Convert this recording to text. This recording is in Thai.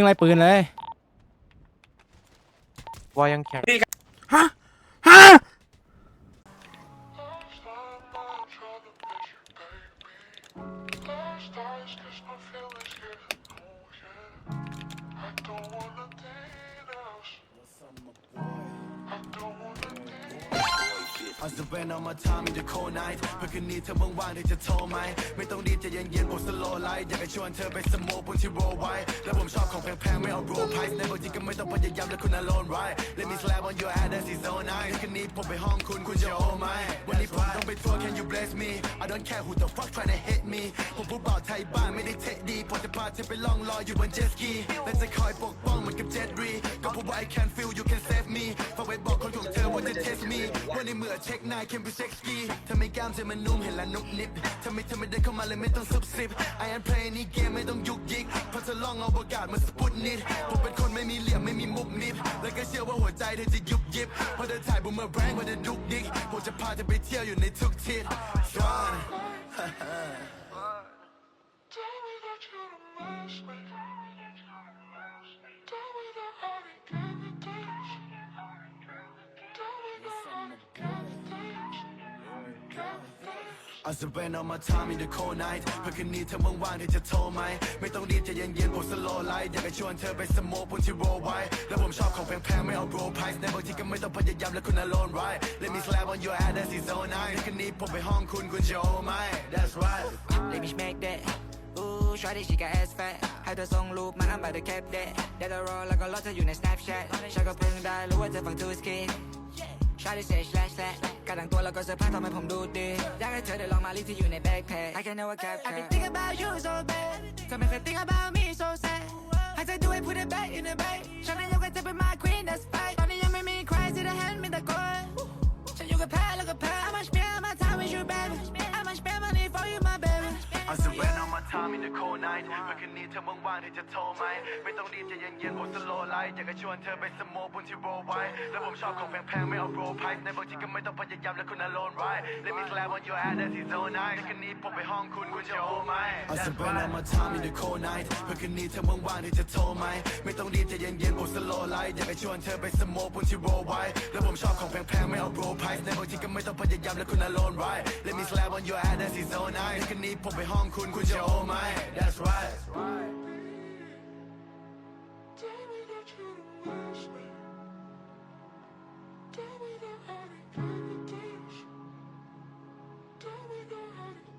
ยิงไรปืนเลยวายังแข็งฮะ เอาสเปนเอามาทำ in the cold night เพื่อคืนนี้เธอว่างๆเธอจะโทรไหม ไม่ต้องรีบใจเย็นๆบนสโลไลท์อยากให้ชวนเธอไปสโมกบนที่โรไว้ แล้วผมชอบของแพงๆ ไม่เอาโรไพรส์ในบางทีก็ไม่ต้องพยายามและคุณ alone right Let me slap on your ass that's his own night คืนนี้ผมไปห้องคุณคุณจะโอไหมวันนี้ผมต้องไปทัวร์ can you bless me I don't care who the fuck tryna hit me ผมผู้บ่าวไทยบ้านไม่ได้เทคดีผมจะพาเธอไปล่องลอยอยู่บนเจ็ตสกีและจะคอยปกป้องเหมือนกับเจ็ตรี ในเมื่อเช็คนายเข็มไปเช็คสกีเธอไม่กล้ามเธอมันนุ่มเห็นแล้วนุบนิบเธอไม่เธอไม่ได้เข้ามาเลยไม่ต้องซุบซิบ I am playing นี่เกมไม่ต้องยุกยิกเพราะเธอล่องเอาประกาศมาสปุตนิดผมเป็นคนไม่มีเหลี่ยมไม่มีมุกนิบ แล้วก็เชื่อว่าหัวใจเธอจะยุบยิบเพราะเธอถ่ายบุมเมอร์แรงเพราะเธอดุกดิกผมจะพาเธอไปเที่ยวอยู่ในทุกทิศ Fun เอาสเปนเอามาทำ in the cold night เพื่อคืนนี้เธอว่างๆเธอจะโทรไหม ไม่ต้องรีบใจเย็นๆผมสโลไลท์อยากให้ชวนเธอไปสโมกบนที่โรไว้ แล้วผมชอบของแพงๆ ไม่เอาโรไพรส์ในบางทีก็ไม่ต้องพยายามและคุณ alone right Let me slap on your ass that's his own night คืนนี้ผมไปห้องคุณคุณจะโอไหม That's right Let me smack that. Ooh, shawty, she got ass fat. ให้เธอส่งรูปมาอ้ำไปเธอแคปเดะเดี๋ยวเธอรอแล้วก็รอเธออยู่ใน Snapchat ฉันก็เพิ่งได้รู้ว่าเธอฟังทูสกีชาดิเซชแลชแล การแต่งตัวแล้วก็เสื้อผ้าทำให้ผมดูดีอยากให้เธอได้ลองมาลิที่อยู่ในแบ็คแพ็ค I can never cap I've been thinking about you so bad เธอไม่เคย think about me so sad ให้เธอดูให้ put it back in the bag ฉันนั้นยกให้เธอเป็น my queen that's right ตอนนี้ยังไม่มีใครที่ได้เห็นมีแต่กนฉันอยู่กับแพ้แล้วก็แพ้ I'ma spend my time with you baby I'ma spend money for you my baby เอาสเปนเอามาทำ in the cold night เมื่อคื นนี้เธอว่างๆเธอจะโทรไหมไม่ต้องรีบใจะเย็นๆผมสโลไลท์อยากให้ชวนเธอไปสโมกบนที่โรไว้แล้วผมชอบของแพงๆไม่เอาโรไพรส์ในบางทีก็ไม่ต้องพยายามและคุณ alone right Let me slap on your ass that's his own night คืนนี้ผมไปห้องคุณคุณจะโอไหมเอาสเปนเอามาทำ in the cold night เมื่อคืนนี้เธอว่างๆเธอจะโทรไหมไม่ต้องรีบใจะเย็นๆผมสโลไลท์อยากให้ชวนเธอไปสโมกบนที่โรไว้แล้วผมชอบของแพงๆไม่เอาโรไพรส์ในบางทีก็ไม่ต้องพยายามและคุณ alone right Let me slap on your ass that's his own night คืนนี้ผมไปห้องคุณคุณจะโอไหม That's right Tell me the how to